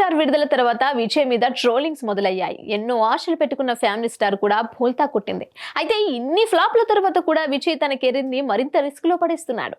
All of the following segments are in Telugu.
స్టార్ విడుదల తర్వాత విజయ్ మీద ట్రోలింగ్స్ మొదలయ్యాయి. ఎన్నో ఆశలు పెట్టుకున్న ఫ్యామిలీ స్టార్ కూడా పోల్తా కొట్టింది. అయితే ఇన్ని ఫ్లాప్ల తర్వాత కూడా విజయ్ తన కెరీర్ని మరింత రిస్క్లో పడేస్తున్నాడు.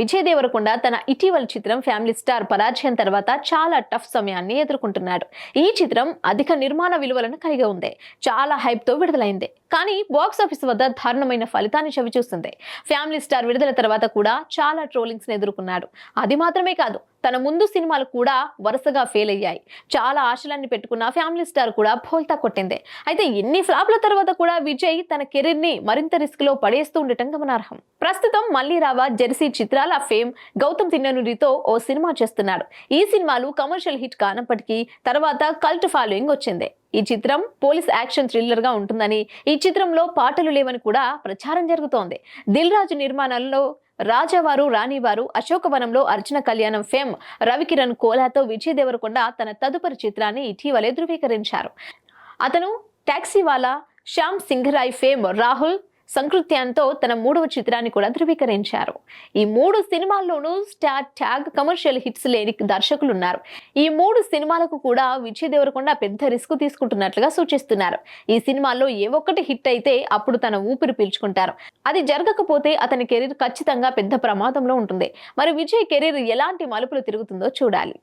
విజయ్ దేవరకొండ తన ఇటీవల చిత్రం ఫ్యామిలీ స్టార్ పరాజయం తర్వాత చాలా టఫ్ సమయాన్ని ఎదుర్కొంటున్నాడు. ఈ చిత్రం అధిక నిర్మాణ విలువలను కలిగి ఉంది. చాలా హైప్తో విడుదలైంది. కానీ బాక్స్ ఆఫీస్ వద్ద దారుణమైన ఫలితాన్ని చవిచూస్తుంది ఫ్యామిలీ స్టార్ విడుదల తర్వాత కూడా చాలా ట్రోలింగ్స్ని ఎదుర్కొన్నాడు. అది మాత్రమే కాదు తన ముందు సినిమాలు కూడా వరుసగా ఫెయిల్ అయ్యాయి. చాలా ఆశలన్నీ పెట్టుకున్న ఫ్యామిలీ స్టార్ కూడా బోల్తా కొట్టింది. అయితే ఎన్ని ఫ్లాప్ల తర్వాత కూడా విజయ్ తన కెరీర్ని మరింత రిస్క్లో పడేస్తూ ఉండటం గమనార్హం. ప్రస్తుతం మళ్ళీ రావా జెర్సీ చిత్రాల ఫేమ్ గౌతమ్ తిన్ననుడితో ఓ సినిమా చేస్తున్నాడు. ఈ సినిమాలు కమర్షియల్ హిట్ కానప్పటికీ తర్వాత కల్ట్ ఫాలోయింగ్ వచ్చింది. ఈ చిత్రం పోలీస్ యాక్షన్ థ్రిల్లర్గా ఉంటుందని ఈ చిత్రంలో పాటలు లేవని కూడా ప్రచారం జరుగుతోంది. దిల్ రాజు నిర్మాణంలో రాజావారు రాణివారు అశోకవనంలో అర్జున కళ్యాణం ఫేమ్ రవికిరణ్ కోలాతో విజయ్ దేవరకొండ తన తదుపరి చిత్రాన్ని ఇటీవలే ధృవీకరించారు. అతను టాక్సీవాలా శ్యామ్ సింఘరాయ్ ఫేమ్ రాహుల్ సంకృత్యంతో తన మూడవ చిత్రాన్ని కూడా ధృవీకరించారు. ఈ మూడు సినిమాల్లోనూ స్టార్ ట్యాగ్ కమర్షియల్ హిట్స్ లేని దర్శకులు ఉన్నారు ఈ మూడు సినిమాలకు కూడా విజయ్ దేవరకొండ పెద్ద రిస్క్ తీసుకుంటున్నట్లుగా సూచిస్తున్నారు. ఈ సినిమాల్లో ఏ ఒక్కటి హిట్ అయితే అప్పుడు తన ఊపిరి పీల్చుకుంటారు. అది జరగకపోతే అతని కెరీర్ ఖచ్చితంగా పెద్ద ప్రమాదంలో ఉంటుంది. మరి విజయ్ కెరీర్ ఎలాంటి మలుపులు తిరుగుతుందో చూడాలి.